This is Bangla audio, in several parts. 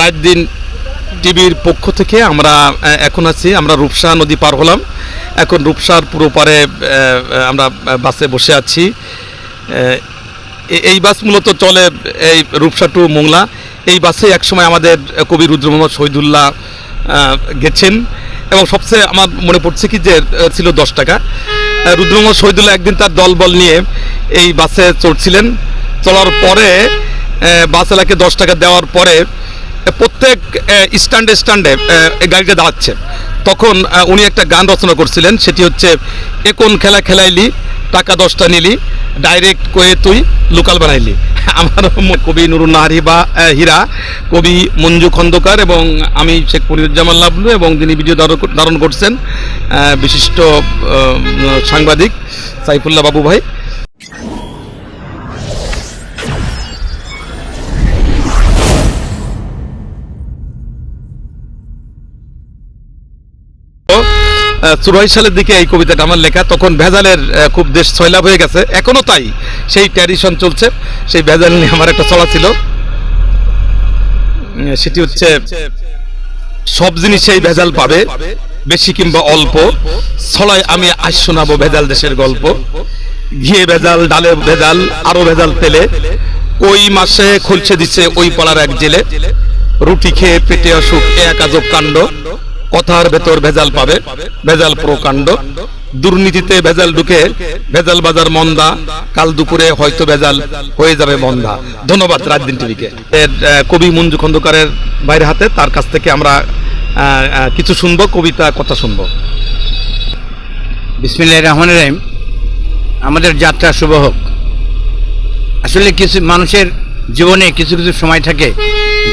রাত দিন টিভির পক্ষ থেকে আমরা এখন আছি। আমরা রূপসা নদী পার হলাম। এখন রূপসার পুরো পারে আমরা বাসে বসে আছি। এই বাস মূলত চলে এই রূপসা টু মোংলা। এই বাসে একসময় আমাদের কবি রুদ্র মোহাম্মদ শহীদুল্লাহ গেছেন। এবং সবচেয়ে আমার মনে পড়ছে কি যে ছিল দশ টাকা। রুদ্র মোহাম্মদ শহীদুল্লাহ একদিন তার দলবল নিয়ে এই বাসে চড়ছিলেন। চলার পরে বাস এলাকে দশ টাকা দেওয়ার পরে প্রত্যেক স্ট্যান্ডে স্ট্যান্ডে গাড়িটা দাঁড়াচ্ছে। তখন উনি একটা গান রচনা করছিলেন, সেটি হচ্ছে, এ কোন খেলা খেলাইলি, টাকা দশটা নিলি, ডাইরেক্ট কয়ে তুই লোকাল বানাইলি। আমার কবি নুরুন নাহারি বা হীরা, কবি মঞ্জু খন্দকার এবং আমি শেখ ফরিদুজ্জামান লাবলু এবং যিনি ভিডিও ধারণ করছেন বিশিষ্ট সাংবাদিক সাইফুল্লাহ বাবু ভাই। চুরাই সালের দিকে এই কবিতাটা আমার লেখা, তখন ভেজালের খুব দেশ ছয়লাভ হয়ে গেছে। এখনও তাই, সেই ট্র্যাডিশন চলছে, সেই ভেজাল নিয়ে আমার একটা চলা ছিল। সেটি হচ্ছে, সব জিনিসেই ভেজাল পাবে, বেশি কিংবা অল্প। ছলায় আমি আজ শোনাবো ভেজাল দেশের গল্প। ঘিয়ে ভেজাল, ডালে ভেজাল, আরও ভেজাল তেলে। ওই মাসে খুলছে দিচ্ছে ওই পাড়ার এক জেলে। রুটি খেয়ে পেটে অসুখ এক আজব কাণ্ড। কথার ভেতর ভেজাল পাবে, ভেজাল প্রকাণ্ড। দুর্নীতিতে ভেজাল ঢুকে, ভেজাল বাজার মন্দা, কাল দুপুরে হয়তো ভেজাল হয়ে যাবে মন্দা। ধন্যবাদ রাজদিন টিভিকে। কবি মঞ্জু খন্দকারের বাইরে হাতে, তার কাছ থেকে আমরা কিছু শুনব, কবিতা, কথা শুনব। বিসমিল্লাহ রহমান রহিম। আমাদের যাত্রা শুভ হোক। আসলে কিছু মানুষের জীবনে কিছু কিছু সময় থাকে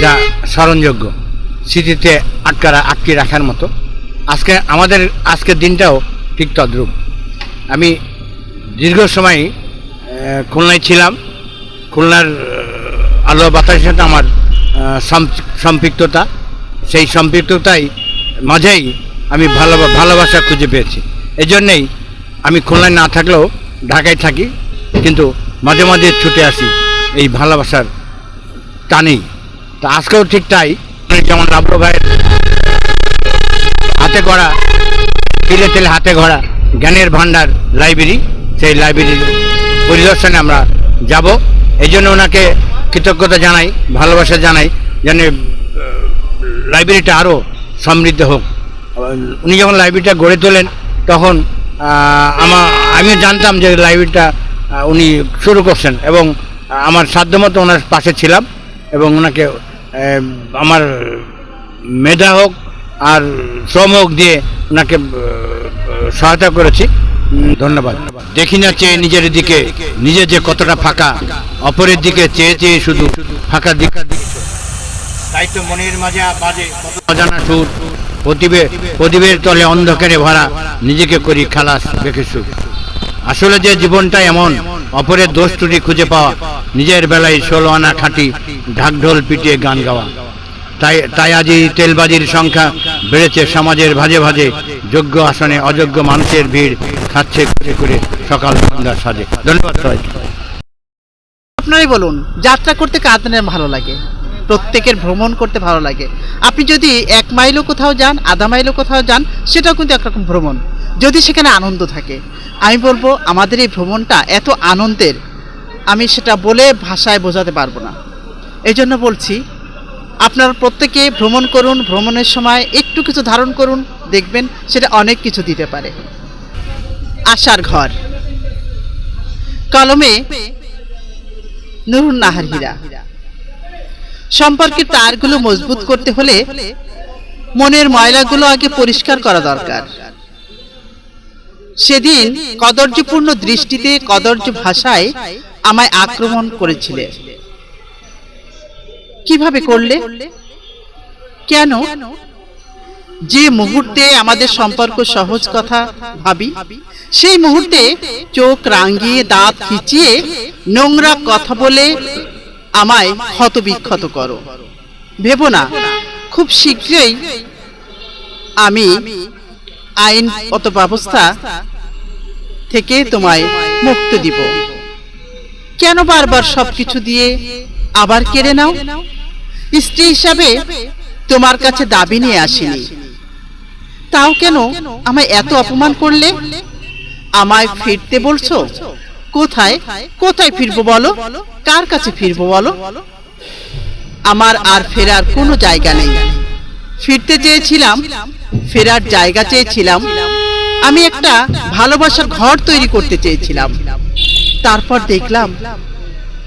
যা স্মরণযোগ্য। স্মৃতিতে আটকারা, আটকে রাখার মতো। আজকে আমাদের আজকের দিনটাও ঠিক তদ্রূপ। আমি দীর্ঘ সময় খুলনায় ছিলাম। খুলনার আলো বাতাসের সাথে আমার সম্পৃক্ততা। সেই সম্পৃক্ততাই মাঝেই আমি ভালো, ভালোবাসা খুঁজে পেয়েছি। এই জন্যেই আমি খুলনায় না থাকলেও ঢাকায় থাকি, কিন্তু মাঝে মাঝে ছুটে আসি এই ভালোবাসার টানেই। তো আজকেও ঠিক তাই। যেমন রাব্র ভাইয়ের হাতে গড়া, তিলে তিলে হাতে গড়া জ্ঞানের ভান্ডার লাইব্রেরি, সেই লাইব্রেরির পরিদর্শনে আমরা যাব। এই জন্য ওনাকে কৃতজ্ঞতা জানাই, ভালোবাসা জানাই, যেন লাইব্রেরিটা আরও সমৃদ্ধ হোক। উনি যখন লাইব্রেরিটা গড়ে তোলেন, তখন আমার আমি জানতাম যে লাইব্রেরিটা উনি শুরু করছেন এবং আমার সাধ্যমতো ওনার পাশে ছিলাম এবং ওনাকে আমার মেধা হোক আর শ্রম হোক দিয়ে ওনাকে সহায়তা করেছি। ধন্যবাদ। দেখি না চেয়ে নিজের দিকে নিজে যে কতটা ফাঁকা অপরের দিকে চেয়ে চেয়ে শুধু ফাঁকা দিকা। তাই তো মনের মাঝে বাজে। কত অজানা সুর প্রতিবে প্রদীপের তলে অন্ধকারে ভরা নিজেকে করি খালাস দেখে সুখ আসলে যে জীবনটা এমন অপরের দোষ ত্রুটি খুঁজে পাওয়া নিজের বেলায় ষোলো আনা খাঁটি ঢাকঢোল পিটিয়ে গান গাওয়া। তাই তাই আজ এই তেলবাজির সংখ্যা বেড়েছে সমাজের ভাজে ভাজে। যোগ্য আসনে অযোগ্য মানুষের ভিড় খাচ্ছে করে করে সকাল সন্ধ্যা সাজে। ধন্যবাদ সবাইকে। আপনারাই বলুন, যাত্রা করতে কাদের ভালো লাগে? প্রত্যেকের ভ্রমণ করতে ভালো লাগে। আপনি যদি এক মাইলও কোথাও যান, আধা মাইলও কোথাও যান, সেটাও কিন্তু একরকম ভ্রমণ। যদি সেখানে আনন্দ থাকে। আমি বলব, আমাদের এই ভ্রমণটা এত আনন্দের আমি সেটা বলে ভাষায় বোঝাতে পারব না। এই জন্য বলছি, আপনারা প্রত্যেকে ভ্রমণ করুন, ভ্রমণের সময় একটু কিছু ধারণ করুন, দেখবেন সেটা অনেক কিছু দিতে পারে। আশার ঘর। কলমে নুরুন নাহার হীরা তারগুলো মজবুত করতে হলে মনের ময়লাগুলো আগে পরিষ্কার করা দরকার। সেদিন কদর্যপূর্ণ দৃষ্টিতে কদর্য ভাষায় আমায় আক্রমণ করেছিলে। কীভাবে করলে? কেন? যে মুহূর্তে আমাদের সম্পর্ক সহজ কথা ভাবি, সেই মুহূর্তে চোখ রাঙিয়ে দাঁত খিচিয়ে নোংরা কথা বলে আমায় ক্ষতবিক্ষত করো। ভেবো না, খুব শীঘ্রই আমি আইনগত ব্যবস্থা থেকে তোমায় মুক্ত দিব। কেন বারবার সবকিছু দিয়ে আবার কেড়ে নাও? স্ত্রী হিসাবে তোমার কাছে দাবি নিয়ে আসিনি। তাও কেন আমায় এত অপমান করলে? আমায় ফিরতে বলছো? কোথায়? কোথায় ফিরবো বলো? কার কাছে ফিরবো বলো? আমার আর ফেরার কোনো জায়গা নেই। ফিরতে চেয়েছিলাম, ফেরার জায়গা চেয়েছিলাম। আমি একটা ভালোবাসার ঘর তৈরি করতে চেয়েছিলাম। তারপর দেখলাম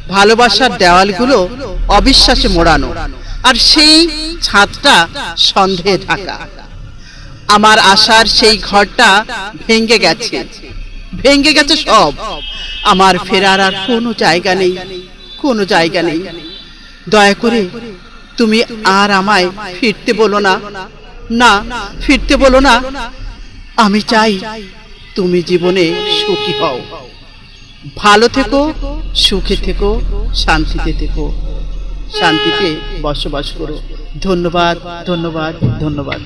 ভালোবাসার দেওয়ালগুলো অবিশ্বাসে মোড়ানো। আর সেই ছাদটা সন্দেহে ঢাকা। আমার আশার সেই ঘরটা ভেঙে গেছে। ভেঙে গেছে সব। আমার ফেরার আর কোনো জায়গা নেই। কোনো জায়গা নেই। দয়া করে তুমি আর আমায় ফিরতে বলো না। না। ফিরতে বলো না। আমি চাই তুমি জীবনে সুখী হও। ভালো থেকো সুখে থেকো শান্তিতে থেকো। শান্তিতে বসবাস করো। ধন্যবাদ ধন্যবাদ ধন্যবাদ।